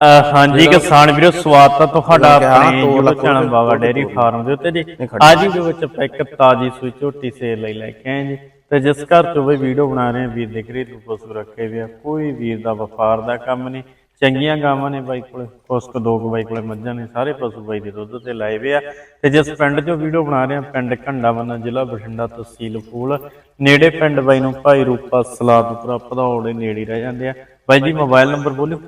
ਹਾਂਜੀ ਕਿਸਾਨ ਵੀਰੋ ਸਵਾਗਤ ਹੈ ਤੁਹਾਡਾ ਆਪਣੇ YouTube ਚੈਨਲ ਤੇ ਬਾਬਾ ਡੇਰੀ। ਫਾਰਮ ਦੇ ਉੱਤੇ ਜੀ। ਅੱਜ ਦੇ ਵਿੱਚ ਆਪਾਂ ਇੱਕ ਤਾਜੀ ਸੂਈ ਝੋਟੀ ਸੇਲ ਲਈ ਲੈ ਕੇ ਆਏ ਜੀ। ਤੇ ਜਿਸ ਘਰ ਤੋਂ ਵੀ ਵੀਡੀਓ ਬਣਾ ਰਹੇ ਹਾਂ ਵੀਰ ਦੇ ਘਰੇਲੂ ਪਸ਼ੂ ਰੱਖੇ ਵੀ ਆ। ਕੋਈ ਵੀਰ ਦਾ ਵਪਾਰ ਦਾ ਕੰਮ ਨਹੀਂ ਚੰਗੀਆਂ ਗਾਵਾਂ ਨੇ ਬਾਈ ਕੋਲੇ ਕੁਛ ਕੁ ਦੋ ਬਾਈ ਕੋਲੇ ਮੱਝਾਂ ਨੇ ਸਾਰੇ ਪਸ਼ੂ ਬਾਈ ਦੇ ਦੁੱਧ ਤੇ ਲਾਏ ਵੇ ਆ। ਤੇ ਜਿਸ ਪਿੰਡ 'ਚੋਂ ਵੀਡੀਓ ਬਣਾ ਰਹੇ ਹਾਂ ਪਿੰਡ ਘੰਡਾਵੰਨਾ ਜ਼ਿਲ੍ਹਾ ਬਠਿੰਡਾ ਤਹਿਸੀਲ ਫੂਲ ਨੇੜੇ ਪਿੰਡ ਬਾਈ ਨੂੰ ਭਾਈ ਰੂਪਾ ਸਲਾਦਪੁਰਾ ਭਦੌੜ ਦੇ ਨੇੜੇ ਰਹਿ ਜਾਂਦੇ ਆ। ਬਾਈ ਜੀ ਮੋਬਾਈਲ ਨੰਬਰ ਬੋਲਿਓ।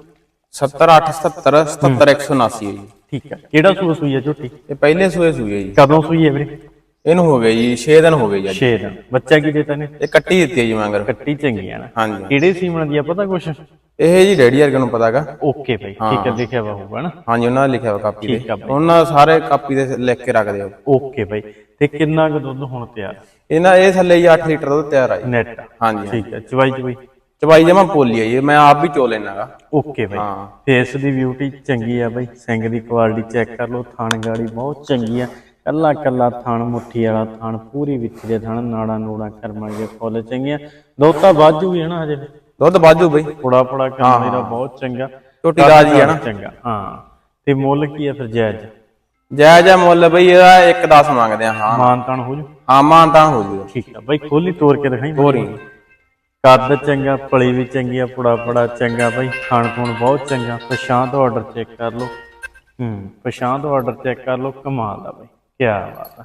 70877 77179 ਹੈ ਜੀ। ਠੀਕ ਹੈ। ਕਿਹੜਾ ਸੂਆ ਸੂਈ ਹੈ ਝੋਟੀ? ਇਹ ਪਹਿਲੇ ਸੂਏ ਸੂਏ ਜੀ। ਕਦੋਂ ਸੂਈ ਹੈ ਵੀਰੇ? ਇਹਨੂੰ ਹੋ ਗਏ ਜੀ 6 ਦਿਨ ਹੋ ਗਏ ਜੀ ਅੱਜ। 6 ਦਿਨ। ਬੱਚਾ ਕੀ ਦੇਤਾ ਨੇ ਇਹ ਕੱਟੀ ਦਿੱਤੀ ਹੈ ਜੀ ਮਗਰ। ਕੱਟੀ ਚੰਗੀ ਆ ਨਾ। ਹਾਂਜੀ। ਕਿਹੜੇ ਸੀਮਣ ਦੀ ਆ ਪਤਾ ਕੁਛ? ਇਹ ਜੀ ਡੈਡੀ ਵਰਗੇ ਨੂੰ ਪਤਾਗਾ ਓਕੇ ਭਾਈ ਠੀਕ ਹੈ ਲਿਖਿਆ ਵਾ ਹੋਊਗਾ ਨਾ। ਹਾਂਜੀ ਉਹਨਾਂ ਨੇ ਲਿਖਿਆ ਵਾ ਕਾਪੀ ਠੀਕ ਤੇ ਆ ਬਾਈ। ਉਹਨਾਂ ਸਾਰੇ ਕਾਪੀ ਦੇ ਲਿਖ ਕੇ ਰੱਖਦੇ ਆ ਓਕੇ ਭਾਈ। ਤੇ ਕਿੰਨਾ ਕੁ ਦੁੱਧ ਹੁਣ ਤਿਆਰ? ਇਹਨਾਂ ਇਹ ਥੱਲੇ ਜੀ 8 ਲੀਟਰ ਦੁੱਧ ਤਿਆਰ ਆ ਜੀ। ਨੈਟ। ਹਾਂਜੀ। ਠੀਕ ਹੈ ਚਵਾਈ ਚਵਾਈ। ਚਵਾਈ ਜਮਾ ਪੋਲੀ ਆ ਜੀ ਮੈਂ ਆਪ ਵੀ ਚੋ ਲੈਣਾਗਾ ਓਕੇ ਭਾਈ ਹਾਂ। ਫੇਸ ਦੀ ਬਿਊਟੀ ਚੰਗੀ ਆ ਭਾਈ ਸਿੰਘ ਦੀ ਕੁਆਲਿਟੀ ਚੈੱਕ ਕਰ ਲਓ ਥਣ ਗਾੜੀ ਬਹੁਤ ਚੰਗੀ ਆ। ਕੱਲਾ ਕੱਲਾ ਥਣ ਮੁੱਠੀ ਵਾਲਾ ਥਣ ਪੂਰੀ ਵਿੱਚ ਦੇ ਥਣ ਨਾੜਾ ਨੂੜਾ ਕਰਮਾਂ ਦੇ ਫੁੱਲ ਚੰਗੀਆਂ। ਦੋਤਾ ਬਾਜੂ ਵੀ ਹੈ ਨਾ ਹਜੇ ਦੁੱਧ ਬਾਜੂ ਬਈ। ਥੋੜਾ ਥੋੜਾ ਕੰਮ ਇਹਦਾ ਬਹੁਤ ਚੰਗਾ। ਝੋਟੀ ਰਾਜੀ ਆ ਨਾ। ਚੰਗਾ ਹਾਂ। ਤੇ ਮੁੱਲ ਕੀ ਆ ਫਿਰ ਜਾਇਜ਼? ਜੈ ਜੈ ਮੁੱਲ ਬਈ ਇਹਦਾ 1.10 ਮੰਗਦੇ ਆ ਹਾਂ। ਮਾਨਤਾਨ ਹੋ ਜੂ? ਹਾਂ ਮਾਨ ਤਾਂ ਹੋ ਜੂਗਾ ਠੀਕ ਆ ਬਾਈ ਖੋਲੀ ਤੋੜ ਕੇ ਦਿਖਾਈ। ਹੋਰੀ ਕੱਦ ਚੰਗਾ ਪਲੀ ਵੀ ਚੰਗੀ ਆ ਪੁੜਾ ਪੁੜਾ ਚੰਗਾ ਬਾਈ। ਖਾਣ ਖੂਣ ਬਹੁਤ ਚੰਗਾ। ਪਛਾਣ ਤੋਂ ਆਰਡਰ ਚੈੱਕ ਕਰ ਲਓ। ਹੂੰ ਪਛਾਣ ਤੋਂ ਆਰਡਰ ਚੈੱਕ ਕਰ ਲਓ। ਕਮਾਲ ਦਾ ਬਾਈ। ਕੀ ਬਾਤ ਆ।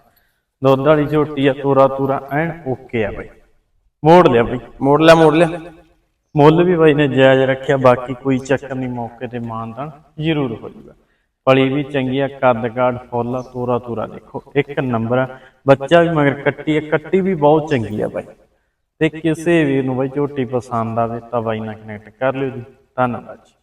ਦੁੱਧ ਵਾਲੀ ਝੋਟੀ ਆ ਤੋਰਾ ਤੋਰਾ ਐਨ ਓਕੇ ਆ ਬਾਈ। ਮੋੜ ਲਿਆ ਬਾਈ। ਮੋੜ ਲਿਆ ਮੋੜ ਲਿਆ। ਮੁੱਲ ਵੀ ਬਾਈ ਨੇ ਜਾਇਜ਼ ਰੱਖਿਆ ਬਾਕੀ ਕੋਈ ਚੱਕਰ ਨਹੀਂ ਮੌਕੇ ਤੇ ਮਾਨਦਾਨ ਜ਼ਰੂਰ ਹੋ ਜਾਊਗਾ ਪਲੀ ਵੀ ਚੰਗੀ ਆ ਕੱਦ ਕਾਠ ਫੁੱਲ ਆ ਤੋਰਾ ਤੋਰਾ ਦੇਖੋ। ਇੱਕ ਨੰਬਰ ਆ। ਬੱਚਾ ਵੀ ਮਗਰ ਕੱਟੀ ਆ ਕੱਟੀ ਵੀ ਬਹੁਤ ਚੰਗੀ ਆ ਬਾਈ। ਤੇ ਕਿਸੇ ਵੀਰ ਨੂੰ ਬਾਈ ਝੋਟੀ ਪਸੰਦ ਆਵੇ ਤਾਂ ਬਾਈ ਨਾਲ ਕਨੈਕਟ ਕਰ ਲਿਓ ਜੀ। ਧੰਨਵਾਦ ਜੀ।